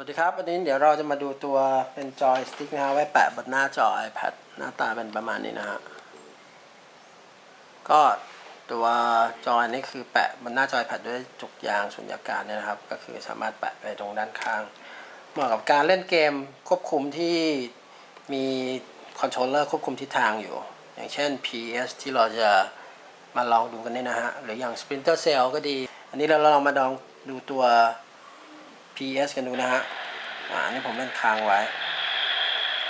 วัสดีครับ วันนี้เดี๋ยวเราจะมาดูตัวเป็นจอยสติ๊กนะฮะไว้แปะบนหน้าจอ iPad หน้าตาเป็นประมาณนี้นะฮะ ก็ตัวจอยนี่คือแปะบนหน้าจอ iPad ด้วยจุกยางสุญญากาศเนี่ยนะครับ ก็คือสามารถแปะไปตรงด้านข้าง เหมาะกับการเล่นเกมควบคุมที่มีคอนโทรลเลอร์ควบคุมทิศทางอยู่ อย่างเช่น PS ที่เราจะมาลองดูกันนี่นะฮะ หรืออย่าง Splinter Cell ก็ดี อันนี้เราลองมาลองดูตัว PS กันดูนะฮะอ่าอันนี่ผมเล่นค้างไว้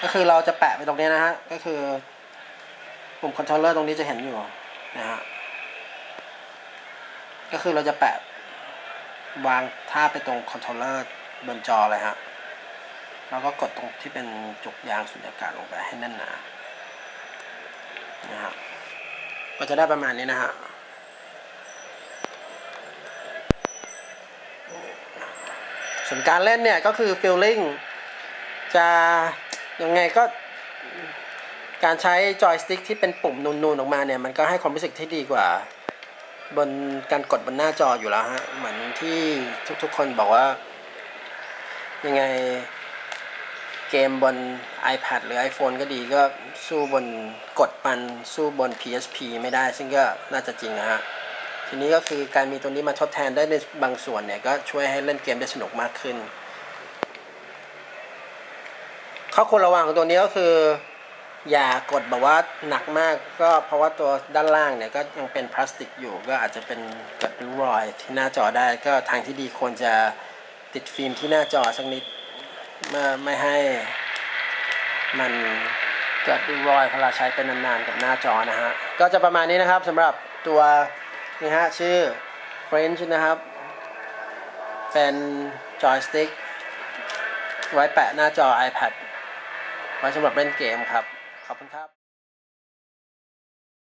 ก็คือเราจะแปะไปตรงนี้นะฮะ ก็คือปุ่มคอนโทรลเลอร์ตรงนี้จะเห็นอยู่นะฮะ ก็คือเราจะแปะวางท่าไปตรงคอนโทรลเลอร์บนจอเลยฮะ แล้วก็กดตรงที่เป็นจุกยางสุญญากาศลงไปให้แน่นหนา นะฮะ ก็จะได้ประมาณนี้นะฮะ ส่วนการเล่นเนี่ยก็คือ feeling จะยังไงก็การใช้จอยสติ๊กที่เป็นปุ่มนูนๆออกมาเนี่ย มันก็ให้ความรู้สึกที่ดีกว่า บนการกดบนหน้าจออยู่แล้วฮะ เหมือนที่ทุกๆคนบอกว่า ยังไงเกมบน iPad หรือ iPhone ก็ดีก็สู้บนกดมันสู้บน PSP ไม่ได้ ซึ่งก็น่าจะจริงนะฮะ ทีนี้ก็คือการมีตัวนี้มาทดแทนได้ในบางส่วนเนี่ย ก็ช่วยให้เล่นเกมได้สนุกมากขึ้น ข้อควรระวังของตัวนี้ก็คือ อย่ากดแบบว่าหนักมากก็เพราะว่าตัวด้านล่างเนี่ยก็ยังเป็นพลาสติกอยู่ ก็อาจจะเป็นเกิดริ้วรอยที่หน้าจอได้ก็ทางที่ดีควรจะติดฟิล์มที่หน้าจอสักนิดเมื่อไม่ให้มันเกิดริ้วรอยเพราะเราใช้เป็นนานๆกับหน้าจอนะฮะก็จะประมาณนี้นะครับสำหรับตัว นี่ฮะ ชื่อ French นะครับ เป็นจอยสติ๊กไว้แปะหน้าจอ iPad ไว้สำหรับเล่นเกมครับ ขอบคุณครับ